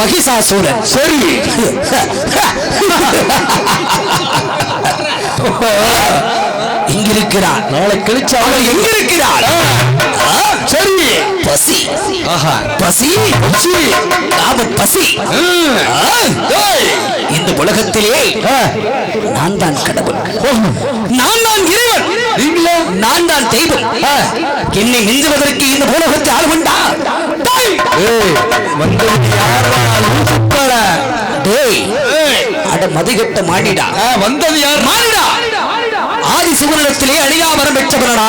மகிஷாசூரன். சரி. இங்கிருக்கிறான். நாளை கழிச்சு அவள் அவள் எங்க இருக்கிறாள் ஆ, சரி. பசி. பசி? பசி. ஆமா பசி. இந்த உலகத்திலே. நான் தான் கடவுள். நான் தான் இறைவன். நான் தான் தெய்வம். என்னை மிஞ்சுவதற்கு இந்த உலகத்தை ஆளுவண்டா ஏய் யாரா மதிகட்ட மாடிடா வந்தது யார்? ஆதி சிவனிடத்திலே அழியாமரம் பெற்றவரடா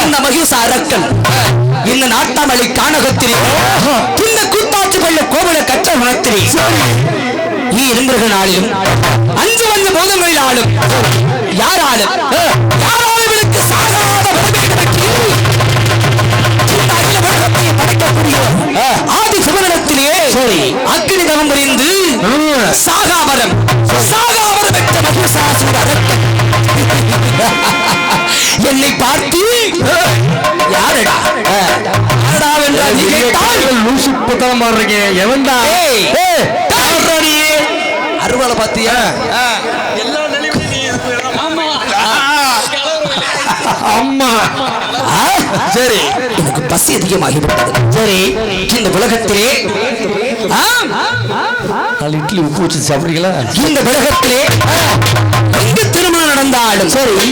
இந்த மகிஷ அரக்கன். இந்த நாட்டாமலை கானகத்திலே இந்த கூத்தாட்சி பள்ள கோவில கற்ற மனத்திலே. நீ இருந்திருக்க நாளிலும் அஞ்சு வந்த போதங்களினாலும் யாராலும் யாராலும் சாகாத ஆதி சிவனிடத்திலே அக்கினி தவம் புரிந்து. சாகாவரம் சாகாவரம் பெற்ற மகிஷாசுர அரக்கன். என்னை பார்த்து யாரடா? யாரடா வென்றால் நீ கேட்டால் லூசுப்பதான் மாறுறீங்க எவன்டா? அருவாளை பாத்தியா அம்மா ஆ? சரி. எனக்கு பசி அதிகமாகிவிட்டது சரி. இந்த உலகத்திலே? நாலு இட்லி உப்பு வச்சு சாப்பிடுறீங்களா? இந்த உலகத்திலே எங்கு திருமணம் நடந்தாலும் சரி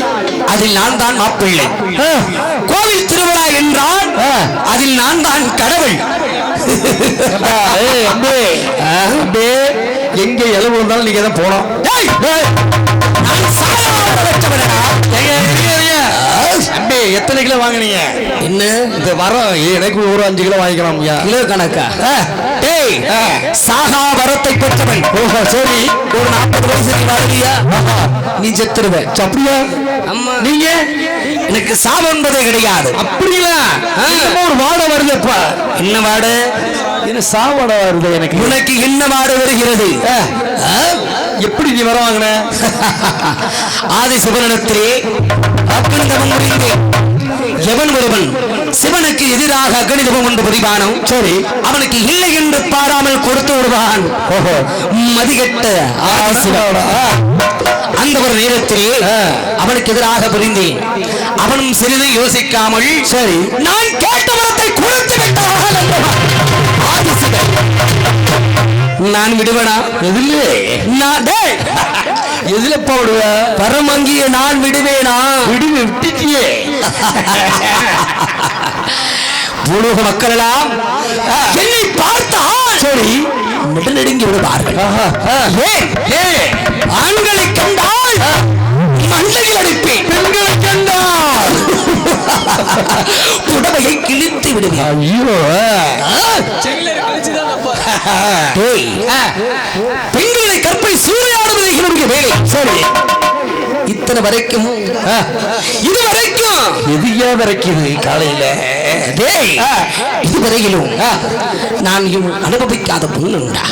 அதில் நான் தான் மாப்பிள்ளை. கோவில் திருவிழா என்றால் அதில் நான் தான் கடவுள். எங்க இளவு வந்தாலும் நீங்க தான் போனோம் நான் எத்தனை கிலோ வாங்குனீங்க? என்ன? இந்த வரம் எனக்கு ஒரு அஞ்சு கிலோ வாங்கிக்கலாம் கிலோ கணக்கா? டேய் சாகா வரத்தை பெற்றவன். ஓஹோ சரி. ஒரு நாற்பது வயசுக்கு வருவியா நீ செத்துருவ. அப்படியா? அம்மா. நீங்க? எனக்கு சாபம் என்பதே கிடையாது. அப்படிங்களா? ஒரு வாடை வருது அப்ப என்ன வாடு? என்ன சாவாடை வருது எனக்கு? உனக்கு என்ன வாடு வருகிறது? எப்படி நீ வர வாங்கின? ஆதி சிவனிடத்திலே புரிந்து எவன் ஒருவன் சிவனுக்கு எதிராக அக்னிதவம் ஒன்று புரிவானோ? சரி. அவனுக்கு இல்லை என்று பாராமல் கொடுத்து விடுவான். மதிகட்ட அந்த ஒரு நேரத்திலே அவனுக்கு எதிராக புரிந்தேன். அவனும் சிறிது யோசிக்காமல் சரி. நான் கேட்ட வரத்தை கொடுத்து விட்டார்கள் என்றவன். நான் விடுவனா? எதுல. நான் டேய், எதுல போடுவ? பரமங்கிய நான் விடுவேனா? விடுவி விட்டுட்டியே. பூலோக மக்கள் எல்லாம் என்னை பார்த்தால்! சரி. நடுநடுங்கி விடுவார்கள் ஆண்களை கண்டால் மண்டையில் அடிப்பேன். பெண்களை கண்டால். புடவையை கிழித்து விடுவேன். ஐயோ பெண்களை கற்பை சூறையாடுவது என்னுடைய வேலை. சரி. இத்தனை வரைக்கும் இது வரைக்கும். எதுயா வரைக்குது காலையில? டேய் இதுவரையிலும் நான் அனுபவிக்காத பொண்ணுண்டா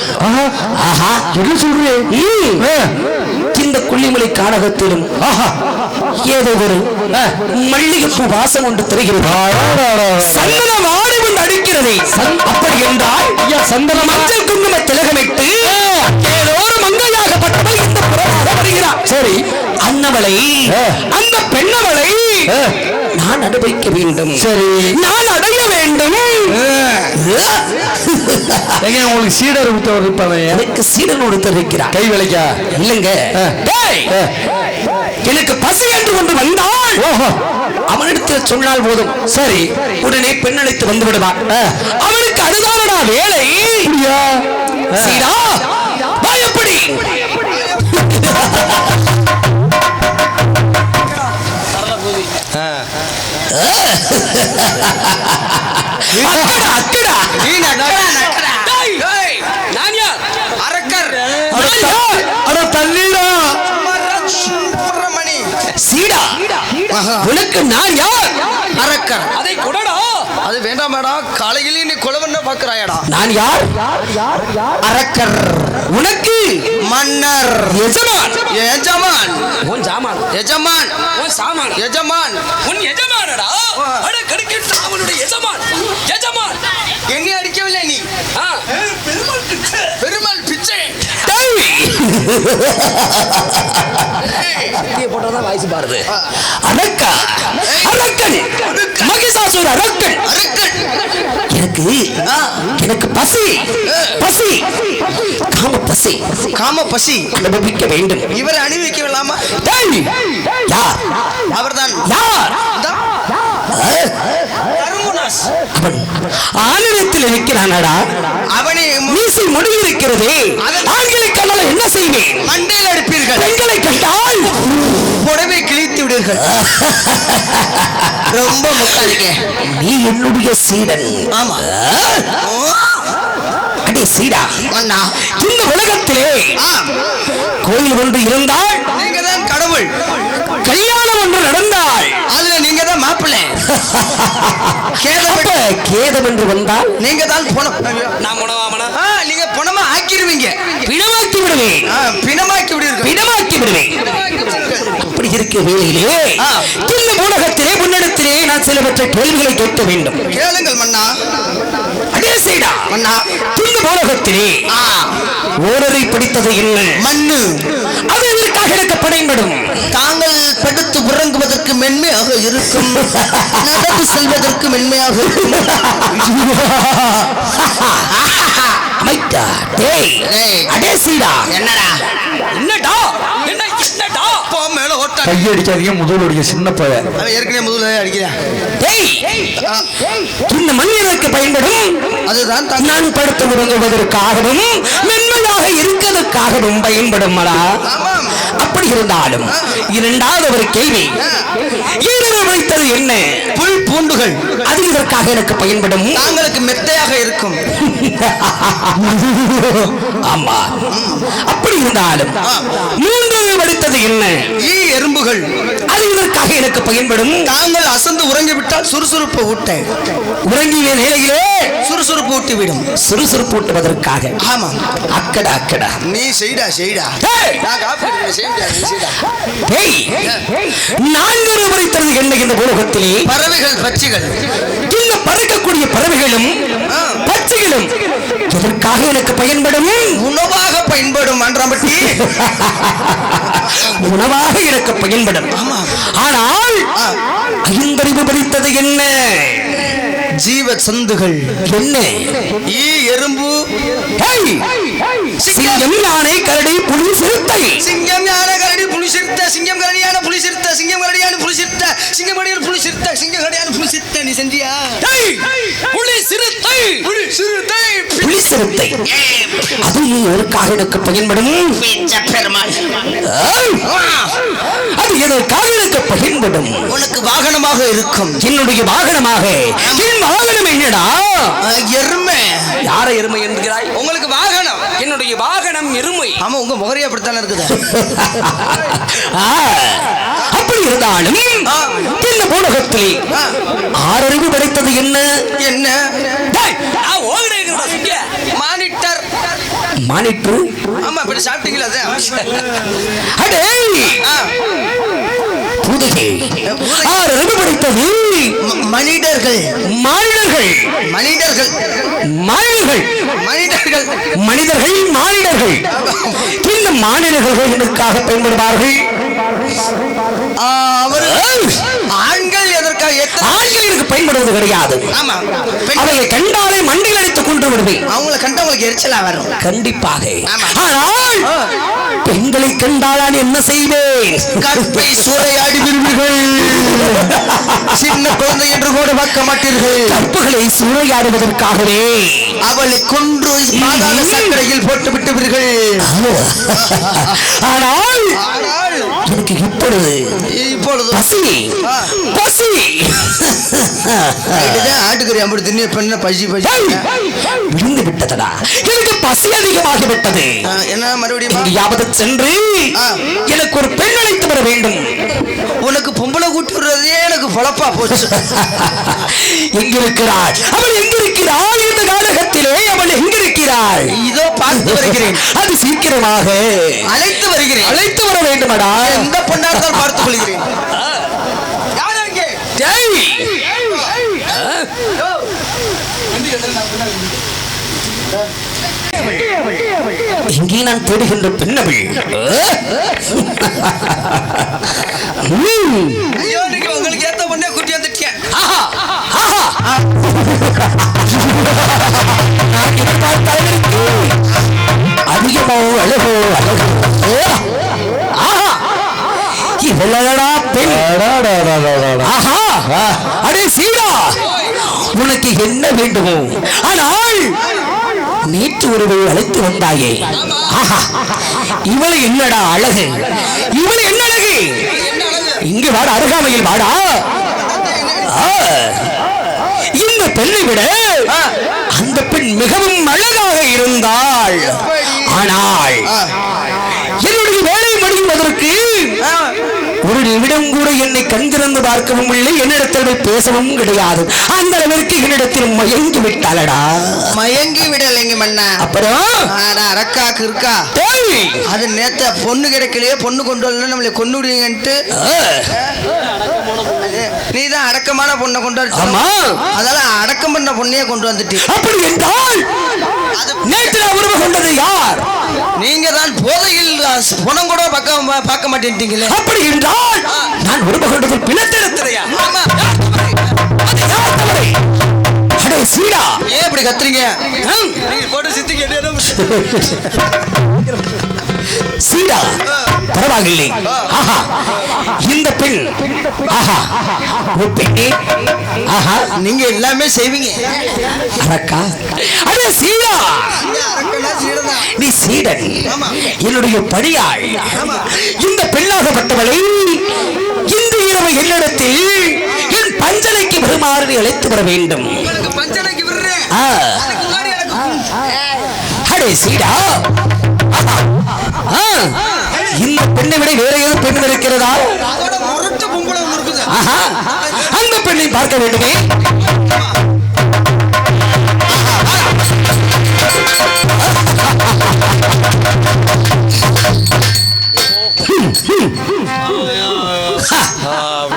ஆஹா. என்ன சொல்றேன். இந்த கொல்லிமலை கானகத்திலும் ஆஹா. ஏதோ ஒரு மல்லிகைப்பூ வாசம் ஒன்று தெரிகிறது? சந்தன வாடி கொண்டு அடிக்கிறது. அப்படி என்றால் சந்தன மஞ்சள் குங்கும திலகமிட்டு ஏதோ ஒரு மங்கையாகப்பட்டவள் இந்த புறமாக வருகிறார் சரி. அன்னவளை அந்த பெண்ணவளை நான் அனுபவிக்க வேண்டும். சரி. நான் அடைய வேண்டும். எங்க உங்களுக்கு சீடர் விட்டு இருப்பானே எனக்கு சீடனோடு தெரிவிக்கிறார் கை விளைக்கா? இல்லைங்க. எனக்கு பசி என்று ஒன்று வந்தால் அவனிடத்தில் சொன்னால் போதும். சரி உடனே பெண் அழைத்து வந்து விடுவான் அவனுக்கு அதுதானடா வேலை. வா எப்படி? அக்கடா அரக்கர். சீடா உனக்கு நான் யார்? அரக்கர் அதை கொடடா. அது வேண்டாம் மேடம் காலையிலே நீ கொலவண்ண பாக்குறாயடா நான் யார்? அரக்கர். உனக்கு? மன்னர். எஜமான். எஜமான். உன் ஜாமான் எஜமான். உன் சாமான். எஜமான். உன் எஜமானடா. அட கடுக்கிட்டு அவனுடைய எஜமான். எஜமான். என்னை அடிக்கவில்லை நீ. ஆ, போட்டாதான் வாய்ஸ் பாருது அரக்கா அரக்கன் மகிஷாசுர அரக்கன் எனக்கு எனக்கு பசி பசி காம பசி. காம பசி. அனுபவிக்க வேண்டும். இவரை வேண்டாமா யார் அவர்தான். யார் ஆணிடத்தில் இருக்கிறானடா. அவனை மீசை முடிவு இருக்கிறதே ஆண்களை கண்டால் என்ன செய்வேன்? மண்டையில் அடிப்பீர்கள். பெண்களை கண்டால் புடவை கிழித்து விடுவீர்கள் ரொம்ப முக்காதீங்க நீ என்னுடைய சீடன். ஆமா. அடே சீடா. அண்ணா. இந்த உலகத்திலே கோயில் ஒன்று இருந்தால் நீங்க தான் கடவுள். கல்யாணம் ஒன்று நடந்தால். அதுல நீங்க தான் மாப்பிள்ளை கேதம் என்று வந்தால்? நீங்க தான் நான் உணவாமனா ஆக்கிடுவீங்க பிணமாக்கி விடுவேன் பிணமாக்கி விடுவீர்கள் பிணமாக்கி விடுவேன் அப்படி இருக்க வேளையிலே. இந்த உலகத்திலே முன்னிடத்திலே நான் சிலவற்றை கேள்விகளை கேட்க வேண்டும். கேளுங்கள் மன்னா. அடே சீடா மன்னா. இந்த உலகத்திலே ஆ, ஓரரை பிடித்தது என்ன மண்ணு அது எதற்காக எனக்கு படைபடும்? தாங்கள் படுத்து உறங்குவதற்கு மென்மையாக இருக்கும். நடந்து செல்வதற்கு மென்மையாக இருக்கும். அமைக்கா டேய் டேய். அடே சீடா. என்னடா? என்னடா? என்ன என்னடா? போ மேல ஓட்டா கையடிக்காதீங்க முதலுடைய சின்ன பையன் அவன் ஏற்கனவே முதல்ல அடிக்கிறேன் டேய் ஆ, இந்த மனிதனுக்கு பயன்படும். அதுதான் நான் படுத்து உறங்குவதற்காகவும் மென்மையாக இருக்கிறதுக்காகவும் பயன்படுமடா. ஆமாம். அப்படி இருந்தாலும் இரண்டாவது ஒரு கேள்வி. வைத்தது என்ன? புல் பூண்டுகள். அது இதற்காக எனக்கு பயன்படும்? தாங்களுக்கு மெத்தையாக இருக்கும். ஆமா. அப்படி இருந்தாலும் மூன்று வடித்தது என்ன? ஈ எறும்புகள். அது இதற்காக எனக்கு பயன்படும்? தாங்கள் அசந்து உறங்கிவிட்டால் சுறுசுறுப்பு ஊட்ட. உறங்கிய நிலையிலே சுறுசுறுப்பு ஊட்டி விடும் சுறுசுறுப்பு ஊட்டுவதற்காக ஆமா. அக்கடா அக்கடா. நீ செய்டா செய்டா! நான் காப்பி அடிக்கிறேன், செய்ய முடியாது, நீ செய்டா. டேய், நான்கு வடித்தது என்ன இந்த உலகத்திலே பறவைகள் பட்சிகள். இந்த பறக்கக்கூடிய பறவைகளும் ஆ. பச்சைகளும் எதற்காக எனக்கு பயன்படும்? உணவாக பயன்படும் அன்றாம்பட்டி. உணவாக எனக்கு பயன்படும். ஆமா. ஆனால். ஐந்தறிவு படித்தது என்ன? ஜீவ சந்துகள் என்ன? ஈ எறும்பு! சிங்கம் யானை கரடி புலி சிறுத்தை. சிங்கம் யானை கரடி புலி சிறுத்த. சிங்கம் கரடியான புலி சிறுத்த. சிங்கம் கரடியான புலி சிறுத்த. சிங்கம் கரடியான புலி சிறுத்த. சிங்கம் கரடியான புலி சிறுத்த. நீ செஞ்சியா! புலி சிறுத்தை. புலி சிறுத்தை. புலி சிறுத்தை. அது எதற்காக எனக்கு பயன்படும்! அது எதற்காக எனக்கு பயன்படும்? உனக்கு வாகனமாக இருக்கும். என்னுடைய வாகனமாக. என் வாகனம் என்னடா? எருமை. யார எருமை என்கிறாய்? உங்களுக்கு வாகனம். என்னுடைய வாகனம் எருமை. ஆமா உங்க முகரையா அப்படித்தானே இருக்குது? அப்படி இருந்தாலும். இந்த பூலகத்திலே. ஆறறிவு படைத்தது என்ன? என்ன. மானிட்டர். மானிட்ரு ஆமா இப்படி சாப்பிட்டீங்களா? அது அடே பூதகை பூதகை. ஆறறிவு படைத்தது. மனிதர்கள். மானிடர்கள் மனிதர்கள். மானிடர்கள் மனிதர்கள். மனிதர்கள் மானிடர்கள். இந்த மானிடர்கள் எதற்காக பயன்படுவார்கள்? அவர்! ஆண்கள் எதற்காக எத்தனை ஆண்கள் எனக்கு பயன்படுவது கிடையாது. அவையை கண்டாலே மண்டில் அடித்து கொண்டு விடுவேன். அவங்கள கண்டா எரிச்சலா வரும். கண்டிப்பாக. ஆனால் பெண்களை கண்டால் நான் என்ன செய்வேன்? கற்பை சூறையாடி விரும்புகள் சின்ன குழந்தை என்று கூட பார்க்க மாட்டீர்கள். கற்புகளை சூறையாடுவதற்காகவே. அவளை கொன்று சக்கரையில் போட்டு விட்டுவீர்கள் ஆனால் எனக்கு இப்பொழுது. இப்பொழுது. பசி. பசி. ஆட்டுக்கறி அப்படி தின்னு பண்ண பசி பசி! விழுந்து விட்டதடா. எனக்கு பசி அதிகமாகி விட்டது. என்ன மறுபடியும்? எங்கேயாவது சென்று. எனக்கு ஒரு பெண் அழைத்து வர வேண்டும். உனக்கு பொம்பளை கூட்டி விடுறதே எனக்கு பொழப்பா போச்சு. எங்கிருக்கிறாள் அவள் எங்கிருக்கிறாள் இந்த காலகத்திலே அவள் எங்கிருக்கிறாள் இதோ பார்த்து வருகிறேன். அது சீக்கிரமாக அழைத்து வருகிறேன். அழைத்து வர வேண்டுமடா. எந்த பொண்ணா இருந்தாலும் பார்த்துக் கொள்கிறேன். இங்கே நான் தேடுகின்ற பெண்ணவள் உங்களுக்கு ஏத்த பொண்ணே குட்டி வந்துட்டேன் அதிகமோ அழகோ அழகோ. இவளடா பெண். அடே சீடா உனக்கு என்ன வேண்டுமோ? ஆனால் நேற்று ஒருவை அழைத்து வந்தாயே. ஆஹா இவளை என்னடா அழகு? இவளை என்ன அழகு? இங்கு வாடா அருகாமையில் வாடா. ஆ, இந்த பெண்ணை விட அந்த பெண் மிகவும் அழகாக இருந்தாள். ஆனால் என்னுடைய வேலை முடிவதற்கு ஒரு நிமிடம் கூட என்னை கண் திறந்து பார்க்கவும் இல்லை என்னிடத்தில் போய் பேசவும் கிடையாது. அந்த அளவிற்கு என்னிடத்தில் மயங்கி விட்டாளடா. மயங்கி விடலைங்க மண்ணா அப்புறம்? அரக்கா கிறுக்கா. டேய், அது நேத்த பொண்ணு கிடைக்கலையே பொண்ணு கொண்டு வரல நம்மளை கொண்டு விடுவீங்கன்ட்டு நீ தான் அடக்கமான பொண்ணை கொண்டு வர அதெல்லாம் அடக்கம் பண்ண பொண்ணையே கொண்டு வந்துட்டு. அப்படி என்றால் நேற்று உறவு கொண்டது யார்? நீங்க தான் போதையில் பணம் கூட பார்க்க பார்க்க மாட்டேன்ட்டீங்களே. அப்படி என்றால் நான் உறவு கொண்டது தவறு? அடே சீடா. ஏன் இப்படி கத்துறீங்க? போட்டு சித்தி கேட்டு சீடா பரவாயில்லை. ஆஹா. இந்த பெண். ஆஹா. பெண்ணே ஆஹா. நீங்க எல்லாமே செய்வீங்க. அரக்கா. அடே சீடா நீ சீடன். என்னுடைய படியாள் ஆமா. இந்த பெண்ணாகப்பட்டவளை இன்று இரவு என்னிடத்தில் என் பஞ்சனைக்கு வருமாறு அழைத்து வர வேண்டும். பஞ்சனைக்கு சீடா. இந்த பெண்ணை விட வேற ஏதோ பெண் இருக்கிறதா அதோட முரட்டு பொம்பளை ஒண்ணு இருக்குது அந்த பெண்ணை பார்க்க வேண்டுமே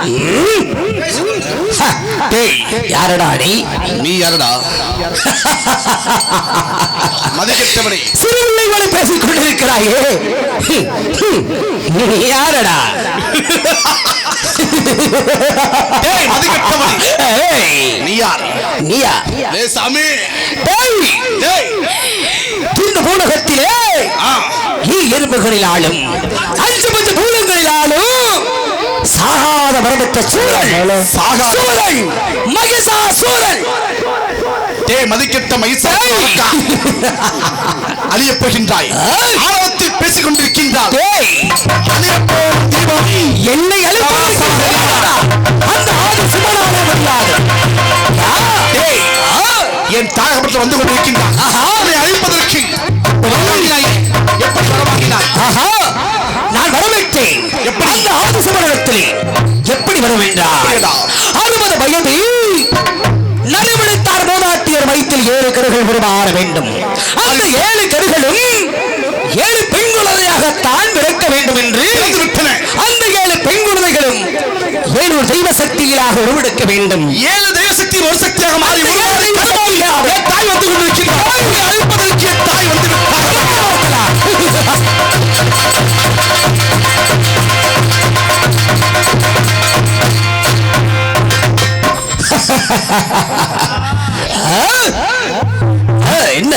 டேய், யாரடா நீ? நீ யாரடா? மதிக்கெட்டவனே சிறுவில்லை போல பேசிக் கொண்டிருக்கிறாயே. நீ யாரடா? நீ யார்? சாமி. இந்த பூலகத்திலே ஆ. ஈ எறும்புகளிலாலும் அஞ்சு பஞ்சு பூலங்களிலாலும் சாகாத வரப்பட்ட சூழல் சூழல் மகிஷா சூழல் டேய் மதிக்கெட்ட மைசா அழியப் போகின்றாய். பேசிக் போகும் தீபம். என்னை? அந்த ஆதி என் தாயகப்பட்டு வந்து கொண்டிருக்கின்றான். எப்படி? அந்த சிவனிடத்திலே எப்படி வர வேண்டாம்? அறுபது வயது நலிவெடுத்தார் மூதாட்டியர் வயிற்றில் ஏழு கருகள் உருமாற வேண்டும். அந்த ஏழு கருகளும் ஏழு பெண் குழந்தையாகத்தான் பிறக்க வேண்டும் என்று. அந்த ஏழு பெண் குழந்தைகளும் ஏழு தெய்வ சக்திகளாக உருவெடுக்க வேண்டும். ஏழு தெய்வ சக்தி ஒரு சக்தியாக மாறி தாய் வந்து என் தாய் வந்து விட்டார் என்ன?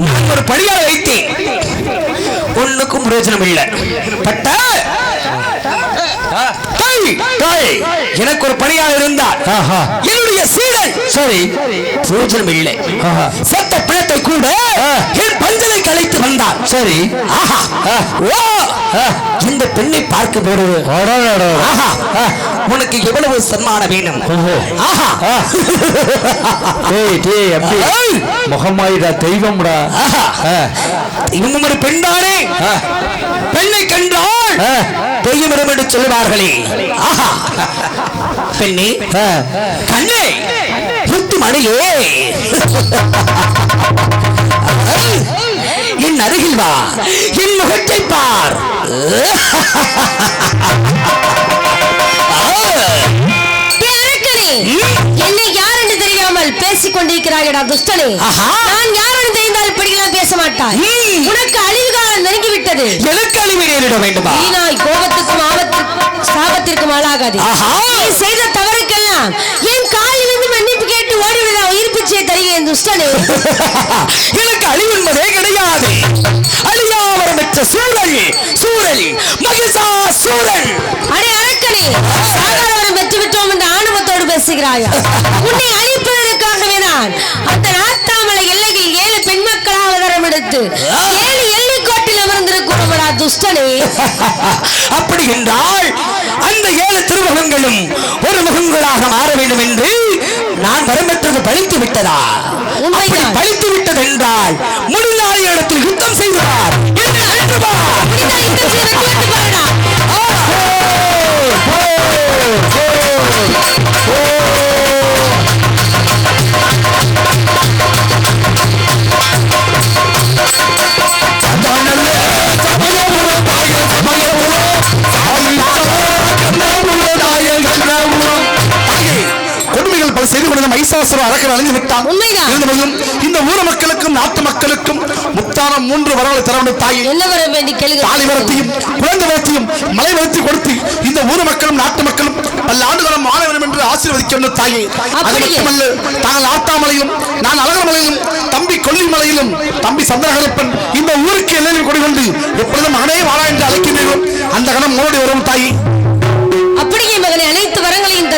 நான் ஒரு படியால் வைத்தேன் ஒண்ணுக்கும் பிரயோஜனம் இல்லை பட்டா! எனக்கு ஒரு பணியாளர் இருந்தார் என்னுடைய சீடன். சரி. பிரயோஜனம் இல்லை. சத்த பிணத்தை கூட என் பஞ்சனை கலைத்து வந்தார் சரி. ஆஹா. ஓ. இந்த பெண்ணை பார்க்கும் போது ஆஹா. உனக்கு எவ்வளவு சன்மானம் வேணும்? முகமாயிடா தெய்வம்டா. இவங்க ஒரு பெண்தானே பெண்ணை கண்டால் தெய்வமிடம் என்று சொல்லுவார்களே. ஆஹா. பெண்ணே கண்ணே முத்து மணியே என் அருகில் வா என் முகத்தை பார். என்னை யார் என்று தெரியாமல் பேச பேசிக் கொண்டிருக்கிறாயடா துஷ்டனே. ஆஹா. நான் யாருடன் தெரிந்தால் இப்படியெல்லாம் பேச மாட்டாய். ம். உனக்கு அழிவு நெருங்கி விட்டது எனக்கு அழிவு நேரிட வேண்டுமா? வீணாய் கோபத்துக்கும் ஆபத்து சாபத்திற்கும் ஆளாகாது. நீ செய்த தவறுக்கெல்லாம் என் காலிலிருந்து மன்னிப்பு கேட்டு ஓடிவிட. உயிர் பிச்சை தருகிறேன் துஷ்டனே. எனக்கு அழிவு என்பதே கிடையாது. அழியாவரம் பெற்ற சூழல் சூழல் மகிழ்சா சூழல். அடே அரக்கனே சாகாரவரம் பெற்று விட்டோம் என்ற ஆணவத்தோடு பேசுகிறாயா? உன்னை அழிப்பதற்காகவே நான் அந்த நாத்தாமலை எல்லையில் ஏழு பெண் மக்கள் அவதாரம் எடுத்து ஏழு அமர்ந்திருக்கிறோமடா துஷ்டனே. அப்படி என்றால் அந்த ஏழு திருமுகங்களும் ஒரு முகங்களாக மாற வேண்டும் என்று நான் வரம்பெற்றது பழித்து விட்டதா. அப்படி பழித்து விட்டது என்றால் முன்னாள் இடத்தில் யுத்தம் செய்வார். என்று. மைசாசுர அரக்கன் அழிந்து விட்டான். இருந்தபோதும் இந்த ஊர மக்களுக்கும் நாட்டு மக்களுக்கும் முத்தான மூன்று வரங்களை தர வேண்டும் தாயே தாலி வரத்தையும் குழந்தை வரத்தையும் மலை வரத்தையும் கொடுத்து இந்த ஊர் மக்களும் நாட்டு மக்களும் பல ஆண்டுகளும் வாழ வேண்டும் என்று ஆசீர்வதிக்க வேண்டும் தாயே. அது. மட்டுமல்ல தாங்கள் ஆத்தாமலையிலும் நான் அழகமலையிலும் தம்பி கொல்லிமலையிலும் தம்பி சந்திரகரப்பன் இந்த ஊருக்கு எல்லையில் கொண்டு எப்பொழுதும் மகனே வாழா என்று அழைக்கின்றீர்கள் அந்த கணம் மோடி வரும் தாயே. அப்படியே மகனை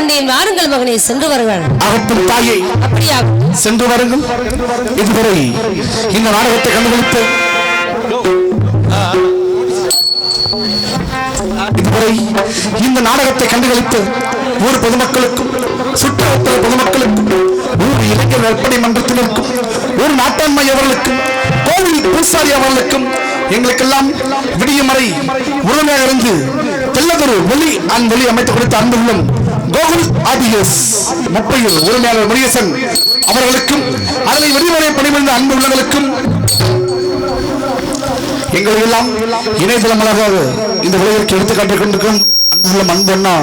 தந்தேன் வாருங்கள் மகனை சென்று வருங்கள். அகத்தும் தாயை அப்படியா சென்று வாருங்கள். இதுவரை இந்த நாடகத்தை கண்டுபிடித்து இதுவரை இந்த நாடகத்தை கண்டுகளித்து ஊர் பொதுமக்களுக்கும் சுற்றுவட்டார பொதுமக்களுக்கும் ஊர் இளைஞர் நற்பணி மன்றத்தினருக்கும் ஊர் நாட்டாண்மை அவர்களுக்கும் கோவில் பூசாரி அவர்களுக்கும் எங்களுக்கெல்லாம் விடியும் வரை உறுதியாக இருந்து தெல்லதொரு ஒளி அண்ட் ஒளி அமைத்து கொடுத்த அன்புள்ளம். கோகுல் ஆபிஎஸ் முப்பையில் உரிமையாளர் முருகேசன் அவர்களுக்கும் அதனை வெளிவரை பணிபுரிந்த அன்பு உள்ளவர்களுக்கும் எங்களை எல்லாம் இணையதளமாக இந்த விளையாட்டு எடுத்துக்காட்டிக் கொண்டிருக்கும் அன்புள்ள அன்பண்ணா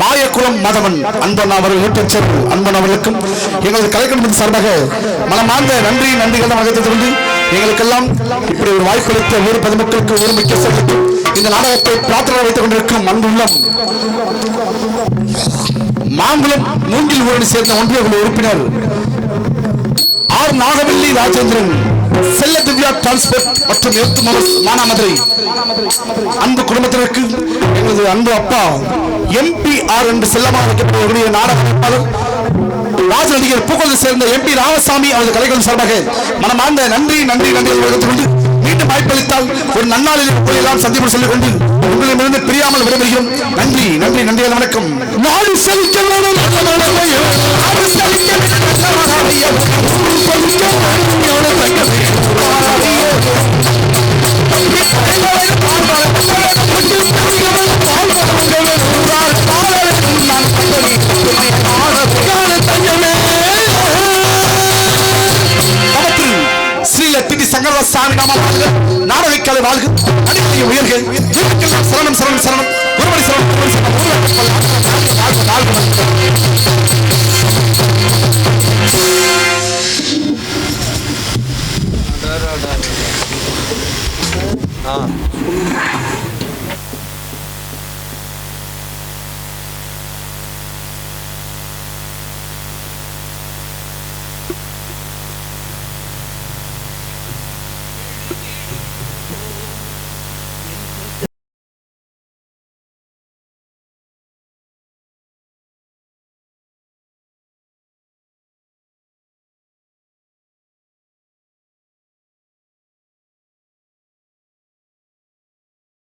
மாயக்குளம் மாதவன் அன்பண்ணா அவர்கள் ஊட்டச்சர் அன்பன் அவர்களுக்கும் எங்களது கலைக்கணத்தின் சார்பாக மனமார்ந்த நன்றி நன்றிகள் வகைத்துக் கொண்டு எங்களுக்கெல்லாம் இப்படி ஒரு வாய்ப்பு அளித்த ஊர் பொதுமக்களுக்கு ஊர் முக்கியஸ்தர்களுக்கு இந்த நாடகத்தை பிரார்த்தனை வைத்துக் கொண்டிருக்கும் அன்புள்ளம். மாங்குளம் மூங்கில் ஊரணி சேர்ந்த ஒன்றிய குழு உறுப்பினர் ஆர் நாகவல்லி ராஜேந்திரன் செல்ல திவ்யா டிரான்ஸ்போர்ட் மற்றும் எழுத்து மானாமதுரை. அன்பு குடும்பத்தினருக்கு எங்களது அன்பு அப்பா எம்பி ஆர் என்று செல்லமாக வைக்கப்படக்கூடிய நாடக அமைப்பாளர் ராஜ நடிகர் பூக்கொலை சேர்ந்த எம்பி ராமசாமி அவரது கலைகள் சார்பாக மனமார்ந்த நன்றி நன்றி நன்றி கொண்டு மீண்டும் வாய்ப்பளித்தால் ஒரு நன்னாளில் எல்லாம் சந்திப்பு சொல்லிக் கொண்டு உங்களிடமிருந்து பிரியாமல்